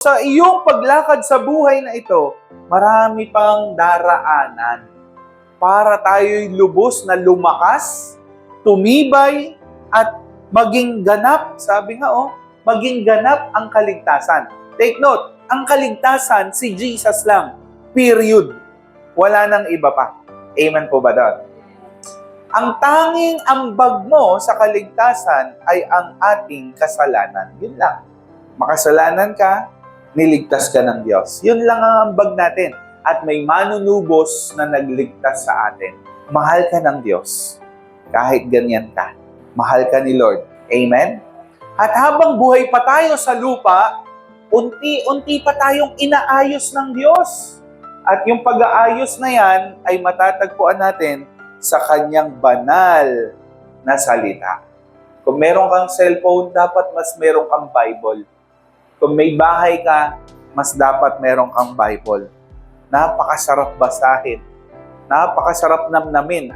Sa iyong paglakad sa buhay na ito, marami pang daraanan para tayo'y lubos na lumakas, tumibay, at maging ganap. Sabi nga oh, maging ganap ang kaligtasan. Take note, ang kaligtasan, si Jesus lang. Period. Wala nang iba pa. Amen po ba doon? Ang tanging ambag mo sa kaligtasan ay ang ating kasalanan. Yun lang. Makasalanan ka, niligtas ka ng Diyos. Yun lang ang ambag natin. At may manunubos na nagligtas sa atin. Mahal ka ng Diyos. Kahit ganyan ka. Mahal ka ni Lord. Amen? At habang buhay pa tayo sa lupa, unti-unti pa tayong inaayos ng Diyos. At yung pag-aayos na yan ay matatagpuan natin sa kanyang banal na salita. Kung meron kang cellphone, dapat mas meron kang Bible. Kung may bahay ka, mas dapat meron kang Bible. Napakasarap basahin. Napakasarap namnamin.